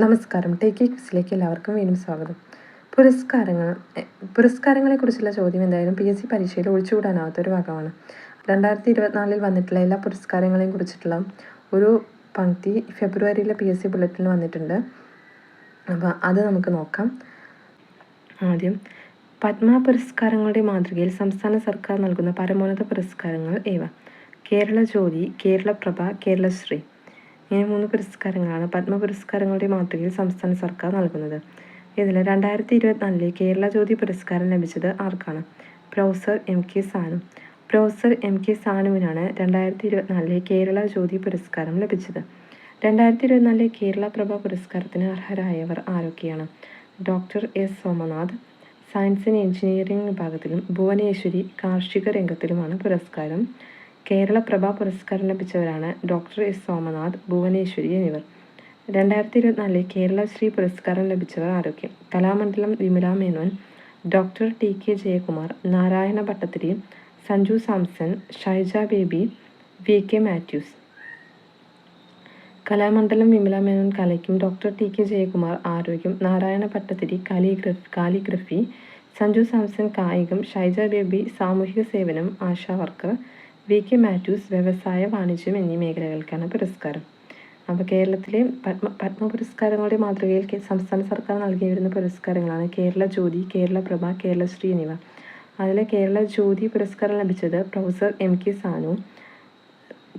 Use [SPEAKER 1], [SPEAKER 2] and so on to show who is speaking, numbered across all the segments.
[SPEAKER 1] നമസ്കാരം. ടേക്ക് ക്വിസിലേക്ക് എല്ലാവർക്കും വീണ്ടും സ്വാഗതം. പുരസ്കാരങ്ങൾ പുരസ്കാരങ്ങളെക്കുറിച്ചുള്ള ചോദ്യം എന്തായാലും പി എസ് സി പരീക്ഷയിൽ ഒഴിച്ചുകൂടാനാവാത്തൊരു ഭാഗമാണ്. രണ്ടായിരത്തി ഇരുപത്തിനാലിൽ വന്നിട്ടുള്ള എല്ലാ പുരസ്കാരങ്ങളെയും കുറിച്ചിട്ടുള്ള ഒരു പങ്ക്തി ഫെബ്രുവരിയിലെ പി എസ് സി ബുള്ളറ്റിൽ വന്നിട്ടുണ്ട്. അപ്പോൾ അത് നമുക്ക് നോക്കാം. ആദ്യം പത്മ പുരസ്കാരങ്ങളുടെ മാതൃകയിൽ സംസ്ഥാന സർക്കാർ നൽകുന്ന പരമോന്നത പുരസ്കാരങ്ങൾ ഏവ? കേരള ജ്യോതി കേരളപ്രഭ കേരളശ്രീ ഇങ്ങനെ മൂന്ന് പുരസ്കാരങ്ങളാണ് പത്മ പുരസ്കാരങ്ങളുടെ മാതൃകയിൽ സംസ്ഥാന സർക്കാർ നൽകുന്നത്. ഇതിൽ രണ്ടായിരത്തി ഇരുപത്തിനാലിലെ കേരള ജ്യോതി പുരസ്കാരം ലഭിച്ചത് ആർക്കാണ്? Professor M K Sanu. Professor M K സാനുവിനാണ് രണ്ടായിരത്തി ഇരുപത്തിനാലിലെ കേരള ജ്യോതി പുരസ്കാരം ലഭിച്ചത്. രണ്ടായിരത്തി ഇരുപത്തിനാലിലെ കേരള പ്രഭ പുരസ്കാരത്തിന് അർഹരായവർ ആരൊക്കെയാണ്? Doctor S Somanath science and engineering വിഭാഗത്തിലും ഭുവനേശ്വരി കാർഷിക രംഗത്തിലുമാണ് പുരസ്കാരം കേരളപ്രഭ പുരസ്കാരം ലഭിച്ചവരാണ് ഡോക്ടർ എസ് സോമനാഥ് ഭുവനേശ്വരി എന്നിവർ. രണ്ടായിരത്തി ഇരുപത്തിനാലിലെ കേരള ശ്രീ പുരസ്കാരം ലഭിച്ചവർ ആരൊക്കെ Kalamandalam Vimala Menon doctor T K Jayakumar Narayana Bhattathiri Sanju Samson Shaija Baby V K Mathews. Kalamandalam Vimala Menon കലയ്ക്കും doctor T K Jayakumar ആരോഗ്യം നാരായണ ഭട്ടത്തിരി കാലിഗ്രഫ് കാലിഗ്രഫി സഞ്ജു സാംസൺ കായികം ഷൈജ ബേബി സാമൂഹിക സേവനം ASHA worker V K Mathews വ്യവസായ വാണിജ്യം എന്നീ മേഖലകൾക്കാണ് പുരസ്കാരം. അപ്പോൾ കേരളത്തിലെ പത്മ പത്മ പുരസ്കാരങ്ങളുടെ മാതൃകയിൽ സംസ്ഥാന സർക്കാർ നൽകി വരുന്ന പുരസ്കാരങ്ങളാണ് കേരള ജ്യോതി കേരള പ്രഭ കേരളശ്രീ എന്നിവ. അതിൽ കേരള ജ്യോതി പുരസ്കാരം ലഭിച്ചത് professor M K Sanu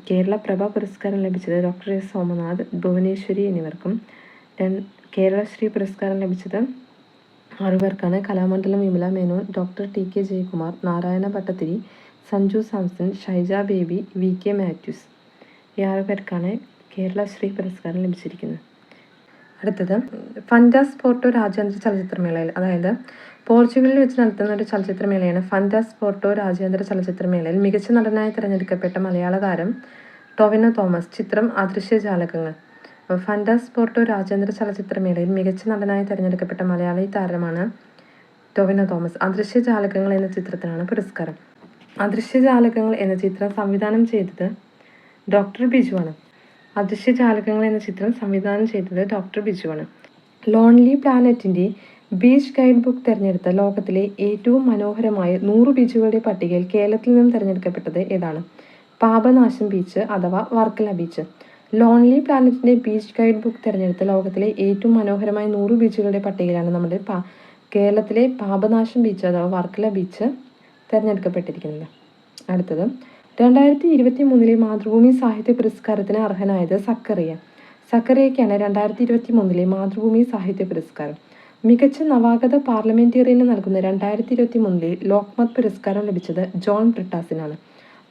[SPEAKER 1] Kerala Prabha പുരസ്കാരം ലഭിച്ചത് ഡോക്ടർ എസ് സോമനാഥ് ഭുവനേശ്വരി എന്നിവർക്കും കേരളശ്രീ പുരസ്കാരം ലഭിച്ചത് ആറുപേർക്കാണ് Kalamandalam Vimala Menon doctor T K Jayakumar Narayana Bhattathiri Sanju Samson Shaija Baby V K Mathews ഈ ആറ് പേർക്കാണ് കേരള ശ്രീ പുരസ്കാരം ലഭിച്ചിരിക്കുന്നത്. അടുത്തത് ഫൻഡാസ് പോർട്ടോ രാജ്യാന്തര ചലച്ചിത്രമേളയിൽ അതായത് പോർച്ചുഗലിൽ വെച്ച് നടത്തുന്ന ഒരു ചലച്ചിത്രമേളയാണ് ഫൻഡാസ് പോർട്ടോ രാജ്യാന്തര ചലച്ചിത്രമേളയിൽ മികച്ച നടനായി തിരഞ്ഞെടുക്കപ്പെട്ട മലയാള താരം ടൊവിനോ തോമസ്. ചിത്രം അദൃശ്യ ജാലകങ്ങൾ. ഫൻഡാസ് പോർട്ടോ രാജ്യാന്തര ചലച്ചിത്രമേളയിൽ മികച്ച നടനായി തിരഞ്ഞെടുക്കപ്പെട്ട മലയാളി താരമാണ് ടൊവിനോ തോമസ്. അദൃശ്യ ജാലകങ്ങൾ എന്ന ചിത്രത്തിനാണ് പുരസ്കാരം. അദൃശ്യജാലകങ്ങൾ എന്ന ചിത്രം സംവിധാനം ചെയ്തത് ഡോക്ടർ ബിജുവാണ്. അദൃശ്യജാലകങ്ങൾ എന്ന ചിത്രം സംവിധാനം ചെയ്തത് ഡോക്ടർ ബിജുവാണ്. ലോൺലി പ്ലാനറ്റിന്റെ ബീച്ച് ഗൈഡ് ബുക്ക് തിരഞ്ഞെടുത്ത ലോകത്തിലെ ഏറ്റവും മനോഹരമായ നൂറ് ബീച്ചുകളുടെ പട്ടികയിൽ കേരളത്തിൽ നിന്നും തിരഞ്ഞെടുക്കപ്പെട്ടത് ഏതാണ്? പാപനാശം ബീച്ച് അഥവാ വർക്കല ബീച്ച്. ലോൺലി പ്ലാനറ്റിന്റെ ബീച്ച് ഗൈഡ് ബുക്ക് തിരഞ്ഞെടുത്ത ലോകത്തിലെ ഏറ്റവും മനോഹരമായ നൂറ് ബീച്ചുകളുടെ പട്ടികയിലാണ് നമ്മുടെ കേരളത്തിലെ പാപനാശം ബീച്ച് അഥവാ വർക്കല ബീച്ച് തിരഞ്ഞെടുക്കപ്പെട്ടിരിക്കുന്നത് അടുത്തത് രണ്ടായിരത്തി ഇരുപത്തി മൂന്നിലെ മാതൃഭൂമി സാഹിത്യ പുരസ്കാരത്തിന് അർഹനായത് സക്കറിയ. സക്കറിയയ്ക്കാണ് രണ്ടായിരത്തി ഇരുപത്തി മൂന്നിലെ മാതൃഭൂമി സാഹിത്യ പുരസ്കാരം. മികച്ച നവാഗത പാർലമെന്റേറിയന് നൽകുന്ന രണ്ടായിരത്തി ഇരുപത്തി മൂന്നിലെ ലോക്മത് പുരസ്കാരം ലഭിച്ചത് ജോൺ ബ്രിട്ടാസിനാണ്.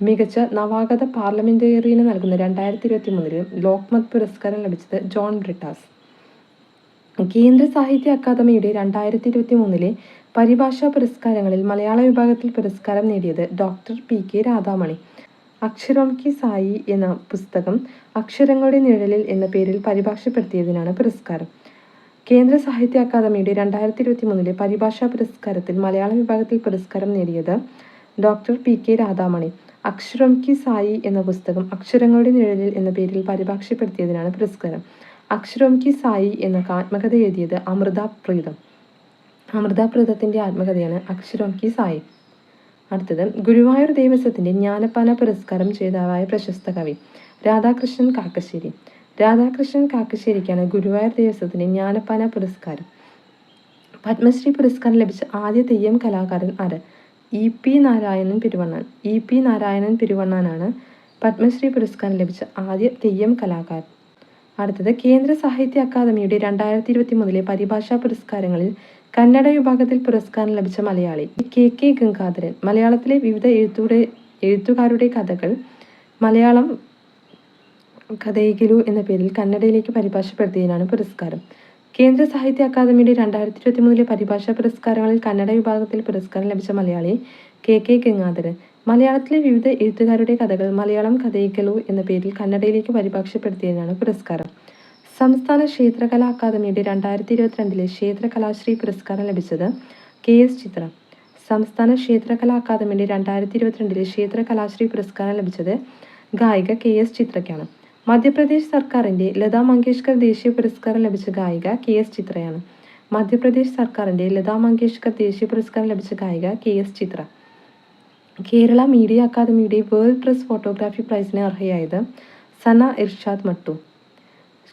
[SPEAKER 1] മികച്ച നവാഗത പാർലമെന്റേറിയന് നൽകുന്ന രണ്ടായിരത്തി ഇരുപത്തി മൂന്നിലെ ലോക്മത് പുരസ്കാരം ലഭിച്ചത് ജോൺ ബ്രിട്ടാസ്. കേന്ദ്ര സാഹിത്യ അക്കാദമിയുടെ രണ്ടായിരത്തി ഇരുപത്തി മൂന്നിലെ പരിഭാഷാ പുരസ്കാരങ്ങളിൽ മലയാള വിഭാഗത്തിൽ പുരസ്കാരം നേടിയത് ഡോക്ടർ പി കെ രാധാമണി. അക്ഷരം കി സായി എന്ന പുസ്തകം അക്ഷരങ്ങളുടെ നിഴലിൽ എന്ന പേരിൽ പരിഭാഷപ്പെടുത്തിയതിനാണ് പുരസ്കാരം. കേന്ദ്ര സാഹിത്യ അക്കാദമിയുടെ രണ്ടായിരത്തി ഇരുപത്തി മൂന്നിലെ പരിഭാഷാ പുരസ്കാരത്തിൽ മലയാള വിഭാഗത്തിൽ പുരസ്കാരം നേടിയത് ഡോക്ടർ പി കെ രാധാമണി. അക്ഷരം കി സായി എന്ന പുസ്തകം അക്ഷരങ്ങളുടെ നിഴലിൽ എന്ന പേരിൽ പരിഭാഷപ്പെടുത്തിയതിനാണ് പുരസ്കാരം. അക്ഷരം കി സായി എന്ന ആത്മകഥ എഴുതിയത് അമൃത പ്രീതം. അമൃത പ്രീതത്തിന്റെ ആത്മകഥയാണ് അക്ഷരം കി സായി അടുത്തത് ഗുരുവായൂർ ദേവസ്വത്തിന്റെ ജ്ഞാനപാന പുരസ്കാരം ജേതാവായ പ്രശസ്ത കവി രാധാകൃഷ്ണൻ കാക്കശ്ശേരി. രാധാകൃഷ്ണൻ കാക്കശ്ശേരിക്കാണ് ഗുരുവായൂർ ദേവസ്വത്തിന്റെ ജ്ഞാനപാന പുരസ്കാരം. പത്മശ്രീ പുരസ്കാരം ലഭിച്ച ആദ്യ തെയ്യം കലാകാരൻ ആര്? E P Narayanan Peruvannan. E P Narayanan പെരുവണ്ണാനാണ് Padmashri പുരസ്കാരം ലഭിച്ച ആദ്യ തെയ്യം കലാകാരൻ. അടുത്തത് കേന്ദ്ര സാഹിത്യ അക്കാദമിയുടെ രണ്ടായിരത്തി ഇരുപത്തി മൂന്നിലെ പരിഭാഷാ പുരസ്കാരങ്ങളിൽ കന്നഡ വിഭാഗത്തിൽ പുരസ്കാരം ലഭിച്ച മലയാളി കെ കെ ഗംഗാധരൻ. മലയാളത്തിലെ വിവിധ എഴുത്തുടെ എഴുത്തുകാരുടെ കഥകൾ മലയാളം കഥയികലു എന്ന പേരിൽ കന്നഡയിലേക്ക് പരിഭാഷപ്പെടുത്തിയതിനാണ് പുരസ്കാരം. കേന്ദ്ര സാഹിത്യ അക്കാദമിയുടെ രണ്ടായിരത്തി ഇരുപത്തി മൂന്നിലെ പരിഭാഷാ പുരസ്കാരങ്ങളിൽ കന്നഡ വിഭാഗത്തിൽ പുരസ്കാരം ലഭിച്ച മലയാളി കെ കെ ഗംഗാധരൻ. മലയാളത്തിലെ വിവിധ എഴുത്തുകാരുടെ കഥകൾ മലയാളം കഥയിക്കലു എന്ന പേരിൽ കന്നഡയിലേക്ക് പരിഭാഷപ്പെടുത്തിയതിനാണ് പുരസ്കാരം. സംസ്ഥാന ക്ഷേത്രകലാ അക്കാദമിയുടെ രണ്ടായിരത്തി ഇരുപത്തിരണ്ടിലെ ക്ഷേത്രകലാശ്രീ പുരസ്കാരം ലഭിച്ചത് കെ എസ് ചിത്ര. സംസ്ഥാന ക്ഷേത്രകലാ അക്കാദമിയുടെ രണ്ടായിരത്തി ഇരുപത്തിരണ്ടിലെ ക്ഷേത്രകലാശ്രീ പുരസ്കാരം ലഭിച്ചത് ഗായിക കെ എസ് ചിത്രയ്ക്കാണ്. മധ്യപ്രദേശ് സർക്കാരിന്റെ ലതാ മങ്കേഷ്കർ ദേശീയ പുരസ്കാരം ലഭിച്ച ഗായിക കെ എസ് ചിത്രയാണ്. മധ്യപ്രദേശ് സർക്കാരിന്റെ ലതാ മങ്കേഷ്കർ ദേശീയ പുരസ്കാരം ലഭിച്ച ഗായിക K S Chithra. Kerala media അക്കാദമിയുടെ വേൾഡ് പ്രസ് ഫോട്ടോഗ്രാഫി പ്രൈസിന് അർഹയായത് സന ഇർഷാദ് മട്ടു.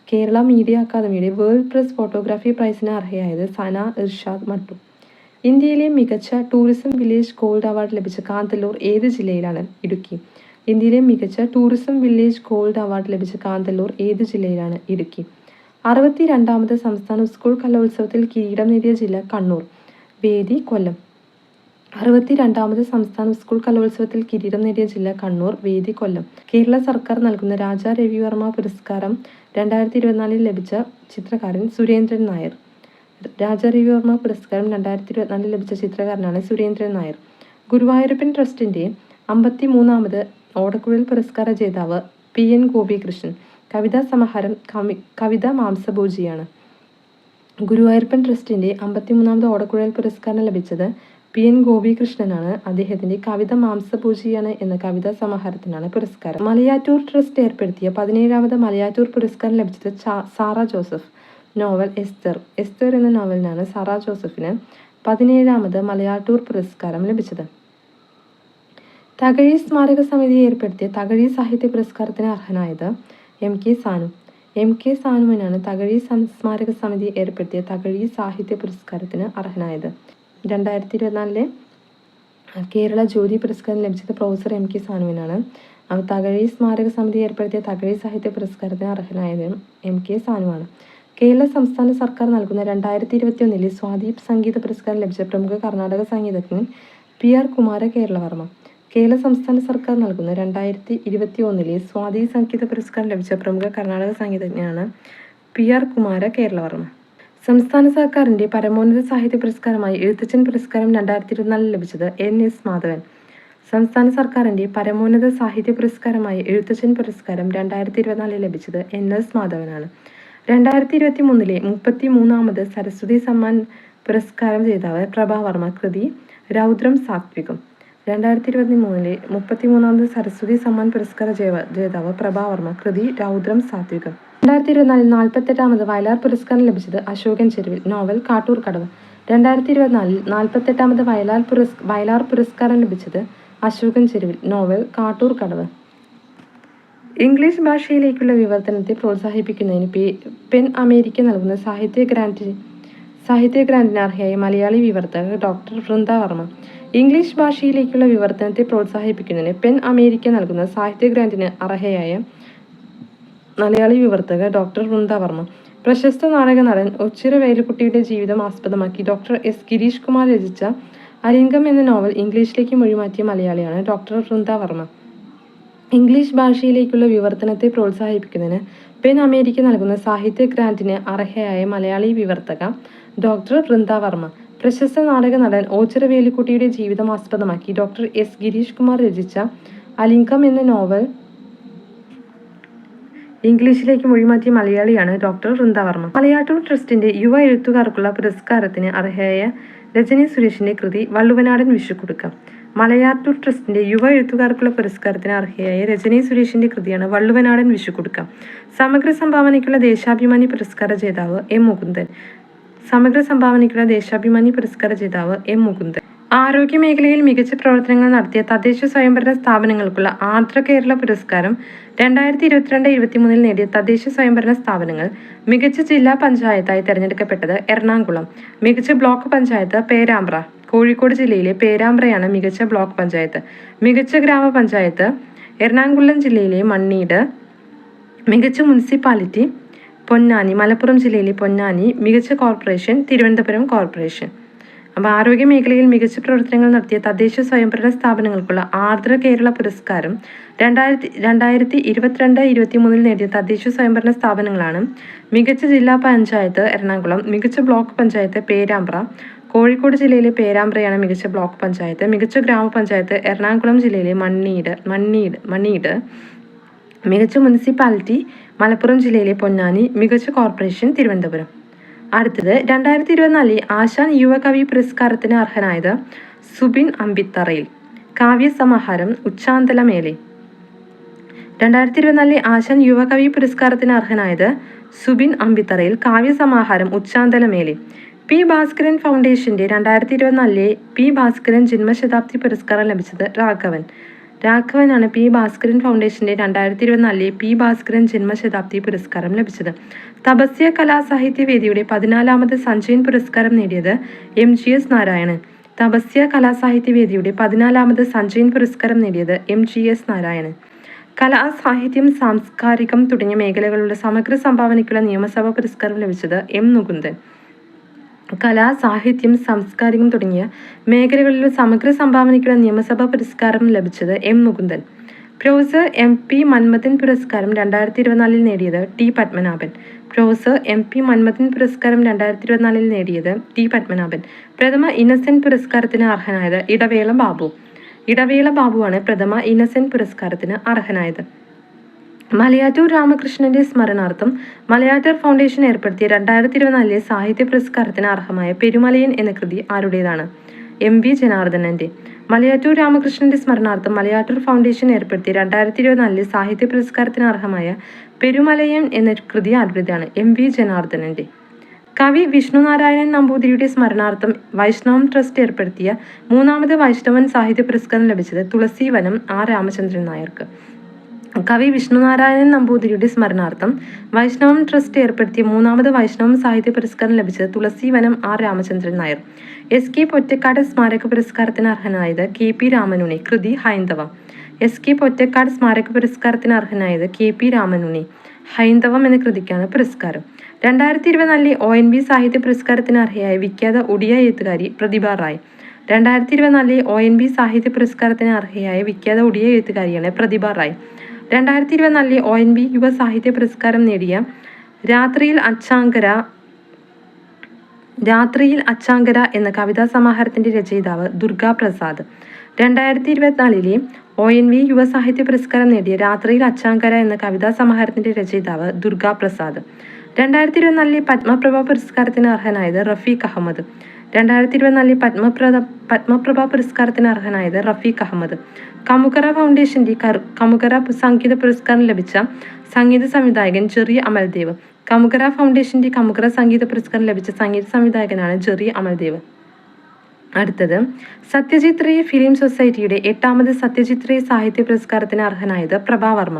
[SPEAKER 1] കേരള മീഡിയ അക്കാദമിയുടെ വേൾഡ് പ്രസ് ഫോട്ടോഗ്രാഫി പ്രൈസിന് അർഹയായത് സന ഇർഷാദ് മട്ടു. ഇന്ത്യയിലെ മികച്ച ടൂറിസം വില്ലേജ് ഗോൾഡ് അവാർഡ് ലഭിച്ച കാന്തല്ലൂർ ഏത് ജില്ലയിലാണ്? ഇടുക്കി. ഇന്ത്യയിലെ മികച്ച ടൂറിസം വില്ലേജ് ഗോൾഡ് അവാർഡ് ലഭിച്ച കാന്തല്ലൂർ ഏത് ജില്ലയിലാണ്? ഇടുക്കി. അറുപത്തി രണ്ടാമത് സംസ്ഥാന സ്കൂൾ കലോത്സവത്തിൽ കിരീടം നേടിയ ജില്ല കണ്ണൂർ. വേദി കൊല്ലം. അറുപത്തി രണ്ടാമത് സംസ്ഥാന സ്കൂൾ കലോത്സവത്തിൽ കിരീടം നേടിയ ജില്ല കണ്ണൂർ വേദി കൊല്ലം. കേരള സർക്കാർ നൽകുന്ന രാജാ രവിവർമ്മ പുരസ്കാരം രണ്ടായിരത്തി ഇരുപത്തിനാലിൽ ലഭിച്ച ചിത്രകാരൻ സുരേന്ദ്രൻ നായർ. രാജാ രവിവർമ്മ പുരസ്കാരം രണ്ടായിരത്തി ഇരുപത്തിനാലിൽ ലഭിച്ച ചിത്രകാരനാണ് സുരേന്ദ്രൻ നായർ. ഗുരുവായൂരപ്പൻ ട്രസ്റ്റിന്റെ അമ്പത്തി മൂന്നാമത് ഓടക്കുഴൽ പുരസ്കാര ജേതാവ് പി എൻ ഗോപികൃഷ്ണൻ. കവിതാ സമാഹാരം കവി കവിത മാംസഭോജിയാണ്. ഗുരുവായൂരപ്പൻ ട്രസ്റ്റിന്റെ അമ്പത്തിമൂന്നാമത് ഓടക്കുഴൽ പുരസ്കാരം ലഭിച്ചത് പി എൻ ഗോപികൃഷ്ണനാണ് അദ്ദേഹത്തിന്റെ കവിത മാംസപൂജിയാണ് എന്ന കവിതാ സമാഹാരത്തിനാണ് പുരസ്കാരം. മലയാറ്റൂർ ട്രസ്റ്റ് ഏർപ്പെടുത്തിയ പതിനേഴാമത് മലയാറ്റൂർ പുരസ്കാരം ലഭിച്ചത് Sara Joseph. Novel Esther. Esther എന്ന നോവലിനാണ് സാറ ജോസഫിന് പതിനേഴാമത് മലയാറ്റൂർ പുരസ്കാരം ലഭിച്ചത്. തകഴി സ്മാരക സമിതി ഏർപ്പെടുത്തിയ തകഴി സാഹിത്യ പുരസ്കാരത്തിന് അർഹനായത് M K Sanu. M K സാനുവിനാണ് Thakazhi സ്മാരക സമിതി ഏർപ്പെടുത്തിയ തകഴി സാഹിത്യ പുരസ്കാരത്തിന് അർഹനായത്. രണ്ടായിരത്തി ഇരുപത്തിനാലിലെ കേരള ജ്യോതി പുരസ്കാരം ലഭിച്ചത് പ്രൊഫസർ എം കെ സാനുവിനാണ്. തകഴി സ്മാരക സമിതി ഏർപ്പെടുത്തിയ തകഴി സാഹിത്യ പുരസ്കാരത്തിന് അർഹനായത് എം കെ സാനുവാണ്. കേരള സംസ്ഥാന സർക്കാർ നൽകുന്ന രണ്ടായിരത്തി ഇരുപത്തിയൊന്നിലെ സ്വാദീപ് സംഗീത പുരസ്കാരം ലഭിച്ച പ്രമുഖ കർണാടക സംഗീതജ്ഞൻ പി ആർ കുമാര കേരളവർമ്മ. കേരള സംസ്ഥാന സർക്കാർ നൽകുന്ന രണ്ടായിരത്തി ഇരുപത്തി ഒന്നിലെ സ്വാതി സംഗീത പുരസ്കാരം ലഭിച്ച പ്രമുഖ കർണാടക സംഗീതജ്ഞനാണ് പി ആർ കുമാര കേരളവർമ്മ. സംസ്ഥാന സർക്കാരിന്റെ പരമോന്നത സാഹിത്യ പുരസ്കാരമായി എഴുത്തച്ഛൻ പുരസ്കാരം രണ്ടായിരത്തി ഇരുപത്തിനാലിൽ ലഭിച്ചത് എൻ എസ് മാധവൻ. സംസ്ഥാന സർക്കാരിന്റെ പരമോന്നത സാഹിത്യ പുരസ്കാരമായി എഴുത്തച്ഛൻ പുരസ്കാരം രണ്ടായിരത്തി ഇരുപത്തിനാലിൽ ലഭിച്ചത് എൻ എസ് മാധവനാണ്. രണ്ടായിരത്തി ഇരുപത്തി മൂന്നിലെ മുപ്പത്തി മൂന്നാമത് സരസ്വതി സമ്മാൻ പുരസ്കാരം ജേതാവ് പ്രഭാവർമ്മ കൃതി രൗദ്രം സാത്വികം. രണ്ടായിരത്തി ഇരുപത്തി മൂന്നിലെ മുപ്പത്തി മൂന്നാമത് സരസ്വതി സമ്മാൻ പുരസ്കാര ജേതാവ് പ്രഭാവർമ്മ കൃതി രൗദ്രം സാത്വികം. രണ്ടായിരത്തി ഇരുപത്തിനാലിൽ നാൽപ്പത്തെട്ടാമത് വയലാർ പുരസ്കാരം ലഭിച്ചത് അശോകൻ ചെരുവിൽ നോവൽ കാട്ടൂർ കടവ്. രണ്ടായിരത്തി ഇരുപത്തിനാലിൽ നാൽപ്പത്തെട്ടാമത് വയലാർ പുരസ് വയലാർ പുരസ്കാരം ലഭിച്ചത് അശോകൻ ചെരുവിൽ നോവൽ കാട്ടൂർ കടവ്. ഇംഗ്ലീഷ് ഭാഷയിലേക്കുള്ള വിവർത്തനത്തെ പ്രോത്സാഹിപ്പിക്കുന്നതിന് പെൻ അമേരിക്ക നൽകുന്ന സാഹിത്യ ഗ്രാൻഡ് സാഹിത്യ ഗ്രാൻഡിന് അർഹയായ മലയാളി വിവർത്തക ഡോക്ടർ വൃന്ദ വർമ്മ. ഇംഗ്ലീഷ് ഭാഷയിലേക്കുള്ള വിവർത്തനത്തെ പ്രോത്സാഹിപ്പിക്കുന്നതിന് പെൻ അമേരിക്ക നൽകുന്ന സാഹിത്യ ഗ്രാൻഡിന് അർഹയായ മലയാളി വിവർത്തക ഡോക്ടർ വൃന്ദ വർമ്മ. പ്രശസ്ത നാടക നടൻ ഒച്ചിറ വേലുക്കുട്ടിയുടെ ജീവിതം ആസ്പദമാക്കി ഡോക്ടർ എസ് ഗിരീഷ് കുമാർ രചിച്ച അലിംഗം എന്ന നോവൽ ഇംഗ്ലീഷിലേക്ക് മൊഴിമാറ്റിയ മലയാളിയാണ് ഡോക്ടർ വൃന്ദ വർമ്മ. ഇംഗ്ലീഷ് ഭാഷയിലേക്കുള്ള വിവർത്തനത്തെ പ്രോത്സാഹിപ്പിക്കുന്നതിന് പെൻ അമേരിക്ക നൽകുന്ന സാഹിത്യ ഗ്രാന്റിന് അർഹയായ മലയാളി വിവർത്തക ഡോക്ടർ വൃന്ദ വർമ്മ. പ്രശസ്ത നാടക നടൻ ഓച്ചിറ വേലിക്കുട്ടിയുടെ ജീവിതം ആസ്പദമാക്കി ഡോക്ടർ എസ് ഗിരീഷ് കുമാർ രചിച്ച അലിംഗം എന്ന നോവൽ ഇംഗ്ലീഷിലേക്ക് മൊഴിമാറ്റിയ മലയാളിയാണ് ഡോക്ടർ വൃന്ദാവർമ്മ. മലയാറ്റൂർ ട്രസ്റ്റിന്റെ യുവ എഴുത്തുകാർക്കുള്ള പുരസ്കാരത്തിന് അർഹയായ രജനി സുരേഷിന്റെ കൃതി വള്ളുവനാടൻ വിഷുക്കുടുക്കം. മലയാറ്റൂർ ട്രസ്റ്റിന്റെ യുവ എഴുത്തുകാർക്കുള്ള പുരസ്കാരത്തിന് അർഹയായ രജനി സുരേഷിന്റെ കൃതിയാണ് വള്ളുവനാടൻ വിഷുക്കുടുക്കം. സമഗ്ര സംഭാവനയ്ക്കുള്ള ദേശാഭിമാനി പുരസ്കാര ജേതാവ് എം മുകുന്ദൻ. സമഗ്ര സംഭാവനയ്ക്കുള്ള ദേശാഭിമാനി പുരസ്കാര ജേതാവ് എം മുകുന്ദൻ. ആരോഗ്യ മേഖലയിൽ മികച്ച പ്രവർത്തനങ്ങൾ നടത്തിയ തദ്ദേശ സ്വയംഭരണ സ്ഥാപനങ്ങൾക്കുള്ള ആർദ്ര കേരള പുരസ്കാരം രണ്ടായിരത്തി ഇരുപത്തിരണ്ട് ഇരുപത്തിമൂന്നിൽ നേടിയ തദ്ദേശ സ്വയംഭരണ സ്ഥാപനങ്ങൾ മികച്ച ജില്ലാ പഞ്ചായത്തായി തെരഞ്ഞെടുക്കപ്പെട്ടത് എറണാകുളം. മികച്ച ബ്ലോക്ക് പഞ്ചായത്ത് പേരാമ്പ്ര. കോഴിക്കോട് ജില്ലയിലെ പേരാമ്പ്രയാണ് മികച്ച ബ്ലോക്ക് പഞ്ചായത്ത്. മികച്ച ഗ്രാമപഞ്ചായത്ത് എറണാകുളം ജില്ലയിലെ മണ്ണീട്. മികച്ച മുനിസിപ്പാലിറ്റി പൊന്നാനി. മലപ്പുറം ജില്ലയിലെ പൊന്നാനി. മികച്ച കോർപ്പറേഷൻ തിരുവനന്തപുരം കോർപ്പറേഷൻ. അപ്പോൾ ആരോഗ്യ മേഖലയിൽ മികച്ച പ്രവർത്തനങ്ങൾ നടത്തിയ തദ്ദേശ സ്വയംഭരണ സ്ഥാപനങ്ങൾക്കുള്ള ആർദ്ര കേരള പുരസ്കാരം രണ്ടായിരത്തി രണ്ടായിരത്തി ഇരുപത്തിരണ്ട് ഇരുപത്തി മൂന്നിൽ നേടിയ തദ്ദേശ സ്വയംഭരണ സ്ഥാപനങ്ങളാണ്. മികച്ച ജില്ലാ പഞ്ചായത്ത് എറണാകുളം മികച്ച ബ്ലോക്ക് പഞ്ചായത്ത് പേരാമ്പ്ര കോഴിക്കോട് ജില്ലയിലെ പേരാമ്പ്രയാണ് മികച്ച ബ്ലോക്ക് പഞ്ചായത്ത് മികച്ച ഗ്രാമപഞ്ചായത്ത് എറണാകുളം ജില്ലയിലെ മണ്ണീട് മണ്ണീട് മണ്ണീട്. മികച്ച മുനിസിപ്പാലിറ്റി മലപ്പുറം ജില്ലയിലെ പൊന്നാനി മികച്ച കോർപ്പറേഷൻ തിരുവനന്തപുരം. അടുത്തത് രണ്ടായിരത്തി ഇരുപത്തിനാലിൽ ആശാൻ യുവകവി പുരസ്കാരത്തിന് അർഹനായത് സുബിൻ അമ്പിത്തറയിൽ. കാവ്യസമാഹാരം ഉച്ചാന്തലമേലെ രണ്ടായിരത്തി ഇരുപത്തിനാലിലെ ആശാൻ യുവകവി പുരസ്കാരത്തിന് അർഹനായത് സുബിൻ അമ്പിത്തറയിൽ കാവ്യസമാഹാരം ഉച്ചാന്തലമേലെ പി ഭാസ്കരൻ ഫൗണ്ടേഷന്റെ രണ്ടായിരത്തി ഇരുപത്തിനാലിലെ പി ഭാസ്കരൻ ജന്മശതാബ്ദി പുരസ്കാരം ലഭിച്ചത് രാഘവൻ. രാഘവനാണ് പി ഭാസ്കരൻ ഫൗണ്ടേഷന്റെ രണ്ടായിരത്തി ഇരുപത്തിനാലിലെ പി ഭാസ്കരൻ ജന്മശതാബ്ദി പുരസ്കാരം ലഭിച്ചത്. തപസ്യ കലാസാഹിത്യവേദിയുടെ പതിനാലാമത് സഞ്ജയൻ പുരസ്കാരം നേടിയത് M G S Narayanan. Thapasya കലാസാഹിത്യ വേദിയുടെ പതിനാലാമത് സഞ്ജയൻ പുരസ്കാരം നേടിയത് എം ജി എസ് നാരായണൻ. കലാ സാഹിത്യം സാംസ്കാരികം തുടങ്ങിയ മേഖലകളുടെ സമഗ്ര സംഭാവനയ്ക്കുള്ള നിയമസഭാ പുരസ്കാരം ലഭിച്ചത് എം മുകുന്ദൻ. കലാ സാഹിത്യം സാംസ്കാരികം തുടങ്ങിയ മേഖലകളിലെ സമഗ്ര സംഭാവനയ്ക്കുള്ള നിയമസഭാ പുരസ്കാരം ലഭിച്ചത് M Mukundan. Professor M P Manmadhan പുരസ്കാരം രണ്ടായിരത്തി ഇരുപത്തിനാലിൽ നേടിയത് T Padmanabhan. Professor M P Manmadhan പുരസ്കാരം രണ്ടായിരത്തി ഇരുപത്തിനാലിൽ നേടിയത് ടി പത്മനാഭൻ. പ്രഥമ ഇന്നസെന്റ് പുരസ്കാരത്തിന് അർഹനായത് ഇടവേള ബാബു. ഇടവേള ബാബുവാണ് പ്രഥമ ഇന്നസെന്റ് പുരസ്കാരത്തിന് അർഹനായത്. മലയാറ്റൂർ രാമകൃഷ്ണന്റെ സ്മരണാർത്ഥം മലയാറ്റൂർ ഫൗണ്ടേഷൻ ഏർപ്പെടുത്തിയ രണ്ടായിരത്തി ഇരുപത്തിനാലിലെ സാഹിത്യ പുരസ്കാരത്തിന് അർഹമായ പെരുമലയൻ എന്ന കൃതി ആരുടേതാണ്? എം വി ജനാർദ്ദനന്റെ. മലയാറ്റൂർ രാമകൃഷ്ണന്റെ സ്മരണാർത്ഥം മലയാറ്റൂർ ഫൗണ്ടേഷൻ ഏർപ്പെടുത്തിയ രണ്ടായിരത്തി ഇരുപത്തിനാലിലെ സാഹിത്യ പുരസ്കാരത്തിന് അർഹമായ പെരുമലയൻ എന്ന കൃതി ആർപ്പിതാണ് എം വി ജനാർദ്ദനന്റെ. കവി വിഷ്ണുനാരായണൻ നമ്പൂതിരിയുടെ സ്മരണാർത്ഥം വൈഷ്ണവം ട്രസ്റ്റ് ഏർപ്പെടുത്തിയ മൂന്നാമത് വൈഷ്ണവൻ സാഹിത്യ പുരസ്കാരം ലഭിച്ചത് തുളസീവനം ആർ രാമചന്ദ്രൻ നായർക്ക്. കവി വിഷ്ണുനാരായണൻ നമ്പൂതിരിയുടെ സ്മരണാർത്ഥം വൈഷ്ണവം ട്രസ്റ്റ് ഏർപ്പെടുത്തിയ മൂന്നാമത് വൈഷ്ണവം സാഹിത്യ പുരസ്കാരം ലഭിച്ചത് Thulaseevanam R Ramachandran Nair. S K Pottekkatt സ്മാരക പുരസ്കാരത്തിന് അർഹനായത് കെ പി രാമനുണി കൃതി ഹൈന്ദവം. എസ് കെ പൊറ്റക്കാട് സ്മാരക പുരസ്കാരത്തിന് അർഹനായത് കെ പി രാമനുണി ഹൈന്ദവം എന്ന കൃതിക്കാണ് പുരസ്കാരം. രണ്ടായിരത്തി ഇരുപത്തിനാലിലെ ഒ എൻ ബി സാഹിത്യ പുരസ്കാരത്തിന് അർഹയായ വിഖ്യാത ഒഡിയ എഴുത്തുകാരി പ്രതിഭ റായ്. രണ്ടായിരത്തി ഇരുപത്തിനാലിലെ ഒ എൻ ബി സാഹിത്യ പുരസ്കാരത്തിന് അർഹയായ വിഖ്യാത ഒഡിയ എഴുത്തുകാരിയാണ് പ്രതിഭ റായ്. രണ്ടായിരത്തി ഇരുപത്തിനാലിലെ ഒ എൻ ബി യുവ സാഹിത്യ പുരസ്കാരം നേടിയ രാത്രിയിൽ അച്ചാങ്കര രാത്രിയിൽ അച്ചാങ്കര എന്ന കവിതാ സമാഹാരത്തിന്റെ രചയിതാവ് ദുർഗാ പ്രസാദ്. രണ്ടായിരത്തി ഇരുപത്തിനാലിലെ ഒ എൻ വി യുവ സാഹിത്യ പുരസ്കാരം നേടിയ രാത്രിയിൽ അച്ചാങ്കര എന്ന കവിതാ സമാഹാരത്തിന്റെ രചയിതാവ് ദുർഗാ പ്രസാദ്. രണ്ടായിരത്തി ഇരുപത്തിനാലിലെ പത്മപ്രഭ പുരസ്കാരത്തിന് അർഹനായത് റഫീഖ് അഹമ്മദ്. രണ്ടായിരത്തി ഇരുപത്തിനാലിൽ പത്മപ്രദ പത്മപ്രഭ പുരസ്കാരത്തിന് അർഹനായത് റഫീഖ് അഹമ്മദ്. കമുകര ഫൗണ്ടേഷന്റെ കമുകര സംഗീത പുരസ്കാരം ലഭിച്ച സംഗീത സംവിധായകൻ ചെറിയ അമൽദേവ്. കമുകര ഫൗണ്ടേഷന്റെ കമുകര സംഗീത പുരസ്കാരം ലഭിച്ച സംഗീത സംവിധായകനാണ് ചെറിയ അമൽദേവ്. അടുത്തത് സത്യജിത് റേ ഫിലിം സൊസൈറ്റിയുടെ എട്ടാമത് സത്യജിത് റേ സാഹിത്യ പുരസ്കാരത്തിന് അർഹനായത് പ്രഭാവർമ്മ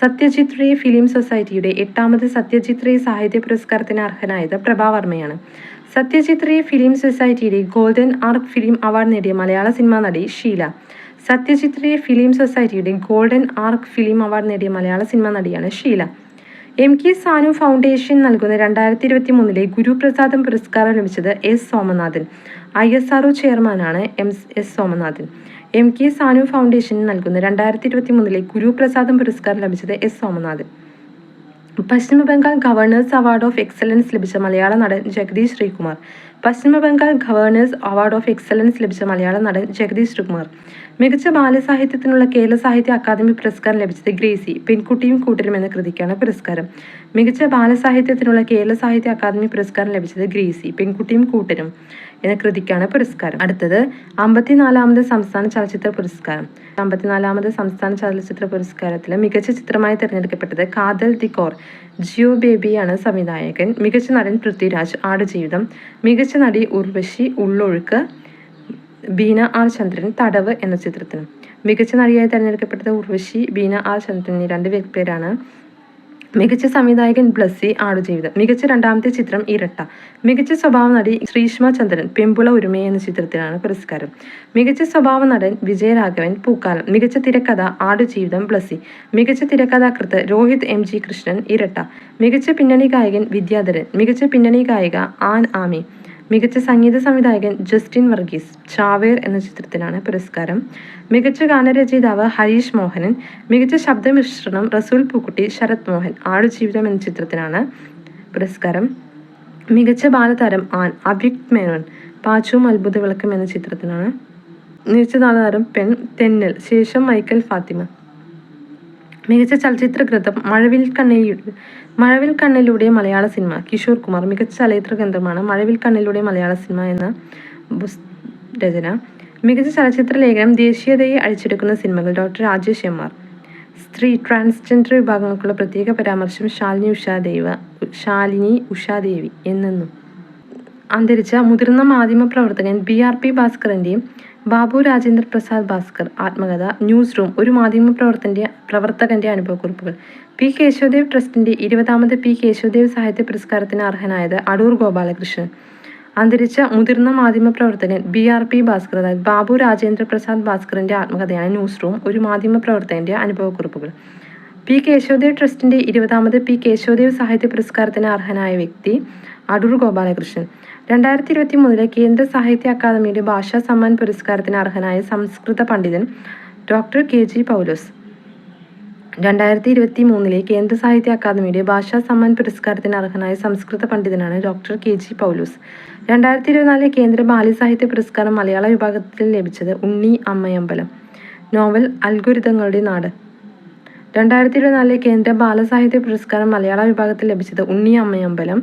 [SPEAKER 1] സത്യജിത് റേ ഫിലിം സൊസൈറ്റിയുടെ എട്ടാമത് സത്യജിത് റേ സാഹിത്യ പുരസ്കാരത്തിന് അർഹനായത് പ്രഭാവർമ്മയാണ് സത്യജിത് റേ ഫിലിം സൊസൈറ്റിയുടെ ഗോൾഡൻ ആർക്ക് ഫിലിം അവാർഡ് നേടിയ മലയാള സിനിമാ നടി ഷീല. സത്യജിത് റേ ഫിലിം സൊസൈറ്റിയുടെ ഗോൾഡൻ ആർക്ക് ഫിലിം അവാർഡ് നേടിയ മലയാള സിനിമാ നടിയാണ് Sheela. M K Sanu foundation നൽകുന്ന രണ്ടായിരത്തി ഇരുപത്തി മൂന്നിലെ ഗുരുപ്രസാദം പുരസ്കാരം ലഭിച്ചത് S Somanathan. I S R O ചെയർമാനാണ് M S Somanathan. M K Sanu foundation നൽകുന്ന രണ്ടായിരത്തി ഇരുപത്തി മൂന്നിലെ ഗുരുപ്രസാദം പുരസ്കാരം ലഭിച്ചത് S Somanathan. Paschima Bengal governor's award of excellence ലഭിച്ച മലയാള നടൻ Jagadish Sreekumar. Paschima Bengal governor's award of excellence ലഭിച്ച മലയാള നടൻ ജഗദീഷ് ശ്രീകുമാർ. മികച്ച ബാലസാഹിത്യത്തിനുള്ള കേരള സാഹിത്യ അക്കാദമി പുരസ്കാരം ലഭിച്ചത് ഗ്രേസി പെൺകുട്ടിയും കൂട്ടരും എന്ന കൃതിക്കാണ് പുരസ്കാരം. മികച്ച ബാലസാഹിത്യത്തിനുള്ള കേരള സാഹിത്യ അക്കാദമി പുരസ്കാരം ലഭിച്ചത് ഗ്രേസി പെൺകുട്ടിയും കൂട്ടരും. എന്ന കൃതിക്കാണ് പുരസ്കാരം. അടുത്തത് അമ്പത്തിനാലാമത് സംസ്ഥാന ചലച്ചിത്ര പുരസ്കാരം. അമ്പത്തിനാലാമത് സംസ്ഥാന ചലച്ചിത്ര പുരസ്കാരത്തിൽ മികച്ച ചിത്രമായി തിരഞ്ഞെടുക്കപ്പെട്ടത് കാതൽ ദി കോർ. ജിയോ ബേബിയാണ് സംവിധായകൻ. മികച്ച നടൻ പൃഥ്വിരാജ്. ആടുജീവിതം. മികച്ച നടി ഉർവശി. ഉള്ളൊഴുക്ക്. ബീന ആർ ചന്ദ്രൻ. തടവ് എന്ന ചിത്രത്തിന്. മികച്ച നടിയായി തിരഞ്ഞെടുക്കപ്പെട്ടത് ഉർവശി ബീന ആർ ചന്ദ്രൻ രണ്ട് പേരാണ് മികച്ച സംവിധായകൻ ബ്ലസ്സി ആടുജീവിതം മികച്ച രണ്ടാമത്തെ ചിത്രം ഇരട്ട. മികച്ച സ്വഭാവ നടി ശ്രീഷ്മ ചന്ദ്രൻ പെമ്പുള ഒരുമേ എന്ന ചിത്രത്തിലാണ് പുരസ്കാരം. മികച്ച സ്വഭാവ നടൻ വിജയരാഘവൻ പൂക്കാലം. മികച്ച തിരക്കഥ ആടുജീവിതം ബ്ലസ്സി. മികച്ച തിരക്കഥാകൃത്ത് രോഹിത് എം ജി കൃഷ്ണൻ ഇരട്ട. മികച്ച പിന്നണി ഗായകൻ വിദ്യാധരൻ. മികച്ച പിന്നണി ഗായിക ആൻ ആമി. മികച്ച സംഗീത സംവിധായകൻ ജസ്റ്റിൻ വർഗീസ് ചാവേർ എന്ന ചിത്രത്തിനാണ് പുരസ്കാരം. മികച്ച ഗാനരചയിതാവ് ഹരീഷ് മോഹനൻ മികച്ച ശബ്ദമിശ്രണം റസൂൽ പൂക്കുട്ടി ശരത് മോഹൻ ആടുജീവിതം എന്ന ചിത്രത്തിനാണ് പുരസ്കാരം. മികച്ച ബാലതാരം ആൻ അഭിക് മേനോൻ പാച്ചുവും അത്ഭുത വിളക്കം എന്ന ചിത്രത്തിനാണ്. മികച്ച ബാലതാരം പെൺ തെന്നൽ ശേഷം മൈക്കൽ ഫാത്തിമ. മികച്ച ചലച്ചിത്ര ഗ്രന്ഥം മഴവിൽ കണ്ണിൽ മഴവിൽ കണ്ണിലൂടെ മലയാള സിനിമ. കിഷോർ കുമാർ മികച്ച ചലച്ചിത്ര ഗ്രന്ഥമാണ് മഴവിൽ കണ്ണിലൂടെ മലയാള സിനിമ എന്ന രചന. മികച്ച ചലച്ചിത്ര ലേഖനം ദേശീയതയെ അഴിച്ചെടുക്കുന്ന സിനിമകൾ ഡോക്ടർ രാജേഷ് എം. ആർ. സ്ത്രീ ട്രാൻസ്ജെൻഡർ വിഭാഗങ്ങൾക്കുള്ള പ്രത്യേക പരാമർശം ശാലിനി ഉഷാദേവ ശാലിനി ഉഷാദേവി എന്നെന്നും. അന്തരിച്ച മുതിർന്ന മാധ്യമ പ്രവർത്തകൻ ബി. ആർ. പി. ഭാസ്കറിന്റെയും ബാബു രാജേന്ദ്ര പ്രസാദ് ഭാസ്കർ ആത്മകഥ ന്യൂസ് റൂം ഒരു മാധ്യമപ്രവർത്തന്റെ പ്രവർത്തകന്റെ അനുഭവക്കുറിപ്പുകൾ. പി കേശവദേവ് ട്രസ്റ്റിന്റെ ഇരുപതാമത് പി കേശവദേവ് സാഹിത്യ പുരസ്കാരത്തിന് അർഹനായത് അടൂർ ഗോപാലകൃഷ്ണൻ. അന്തരിച്ച മുതിർന്ന മാധ്യമപ്രവർത്തകൻ ബി ആർ പി ഭാസ്കർ അതായത് ബാബു രാജേന്ദ്ര പ്രസാദ് ഭാസ്കറിന്റെ ആത്മകഥയാണ് ന്യൂസ് റൂം ഒരു മാധ്യമപ്രവർത്തകന്റെ അനുഭവക്കുറിപ്പുകൾ. പി കേശവദേവ് ട്രസ്റ്റിന്റെ ഇരുപതാമത് പി കേശവദേവ് സാഹിത്യ പുരസ്കാരത്തിന് അർഹനായ വ്യക്തി അടൂർ ഗോപാലകൃഷ്ണൻ. രണ്ടായിരത്തി ഇരുപത്തി മൂന്നിലെ കേന്ദ്ര സാഹിത്യ അക്കാദമിയുടെ ഭാഷാ സമ്മാൻ പുരസ്കാരത്തിന് അർഹനായ സംസ്കൃത പണ്ഡിതൻ ഡോക്ടർ കെ ജി പൗലോസ്. രണ്ടായിരത്തി ഇരുപത്തി മൂന്നിലെ കേന്ദ്ര സാഹിത്യ അക്കാദമിയുടെ ഭാഷാ സമ്മാൻ പുരസ്കാരത്തിന് അർഹനായ സംസ്കൃത പണ്ഡിതനാണ് ഡോക്ടർ കെ ജി പൗലോസ്. രണ്ടായിരത്തി ഇരുപത്തിനാലിലെ കേന്ദ്ര ബാല്യ സാഹിത്യ പുരസ്കാരം മലയാള വിഭാഗത്തിൽ ലഭിച്ചത് ഉണ്ണി അമ്മയമ്പലം. നോവൽ അൽഗുരിതങ്ങളുടെ നാട്. രണ്ടായിരത്തി ഇരുപത്തിനാലിലെ കേന്ദ്ര ബാലസാഹിത്യ പുരസ്കാരം മലയാള വിഭാഗത്തിൽ ലഭിച്ചത് ഉണ്ണി അമ്മയമ്പലം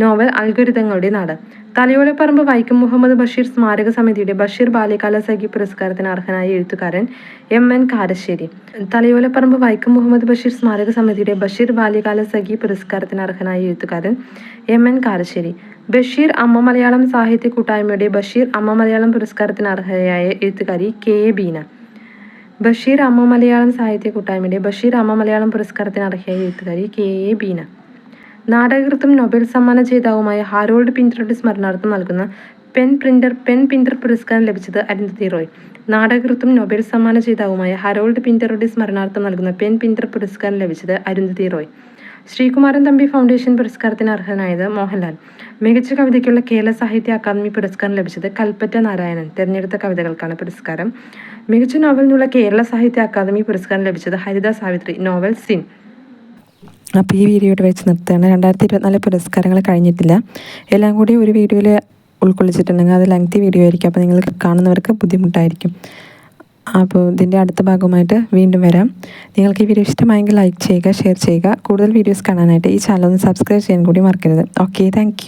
[SPEAKER 1] നോവൽ അൽഗുരുതങ്ങളുടെ നാട്. തലയോലപ്പറമ്പ് വൈക്കം മുഹമ്മദ് ബഷീർ സ്മാരക സമിതിയുടെ ബഷീർ ബാല്യകാല സഖി പുരസ്കാരത്തിന് അർഹനായ എഴുത്തുകാരൻ എം എൻ കാരശ്ശേരി. തലയോലപ്പറമ്പ് വൈക്കം മുഹമ്മദ് ബഷീർ സ്മാരക സമിതിയുടെ ബഷീർ ബാല്യകാല സഖി പുരസ്കാരത്തിന് അർഹനായ എഴുത്തുകാരൻ എം എൻ കാരശ്ശേരി. ബഷീർ അമ്മ മലയാളം സാഹിത്യ കൂട്ടായ്മയുടെ ബഷീർ അമ്മ മലയാളം പുരസ്കാരത്തിന് അർഹയായ എഴുത്തുകാരി കെ എ ബീന. ബഷീർ അമ്മ മലയാളം സാഹിത്യ കൂട്ടായ്മയുടെ ബഷീർ അമ്മ മലയാളം പുരസ്കാരത്തിന് അർഹയായ എഴുത്തുകാരി കെ എ ബീന. നാടകകൃത്തും നൊബേൽ സമ്മാന ജേതാവുമായ ഹാരോൾഡ് പിന്ററുടെ സ്മരണാർത്ഥം നൽകുന്ന പെൻ പ്രിന്റർ പെൻ പിന്റർ പുരസ്കാരം ലഭിച്ചത് അരുന്ധതി റോയ്. നാടകകൃത്തും നൊബേൽ സമ്മാന ജേതാവുമായ ഹരോൾഡ് പിന്ററുടെ സ്മരണാർത്ഥം നൽകുന്ന പെൻ പിന്റർ പുരസ്കാരം ലഭിച്ചത് അരുന്ധതി റോയ്. ശ്രീകുമാരൻ തമ്പി ഫൗണ്ടേഷൻ പുരസ്കാരത്തിന് അർഹനായത് മോഹൻലാൽ. മികച്ച കവിതയ്ക്കുള്ള കേരള സാഹിത്യ അക്കാദമി പുരസ്കാരം ലഭിച്ചത് കൽപ്പറ്റ നാരായണൻ. തിരഞ്ഞെടുത്ത കവിതകൾക്കാണ് പുരസ്കാരം. മികച്ച നോവലിനുള്ള കേരള സാഹിത്യ അക്കാദമി പുരസ്കാരം ലഭിച്ചത് ഹരിത സാവിത്രി നോവൽ സിൻ.
[SPEAKER 2] അപ്പോൾ ഈ വീഡിയോ ഇവിടെ വെച്ച് നിർത്തുകയാണ്. രണ്ടായിരത്തി ഇരുപത്തിനാല് പുരസ്കാരങ്ങൾ കഴിഞ്ഞിട്ടില്ല. എല്ലാം കൂടി ഒരു വീഡിയോയിൽ ഉൾക്കൊള്ളിച്ചിട്ടുണ്ടെങ്കിൽ അത് ലെങ്തി വീഡിയോ ആയിരിക്കും. അപ്പോൾ നിങ്ങൾക്ക് കാണുന്നവർക്ക് ബുദ്ധിമുട്ടായിരിക്കും. അപ്പോൾ ഇതിന്റെ അടുത്ത ഭാഗമായിട്ട് വീണ്ടും വരാം. നിങ്ങൾക്ക് ഈ വീഡിയോ ഇഷ്ടമായെങ്കിൽ ലൈക്ക് ചെയ്യുക ഷെയർ ചെയ്യുക. കൂടുതൽ വീഡിയോസ് കാണാനായിട്ട് ഈ ചാനൽ ഒന്ന് സബ്സ്ക്രൈബ് ചെയ്യാൻ കൂടി മറക്കരുത്. Okay thank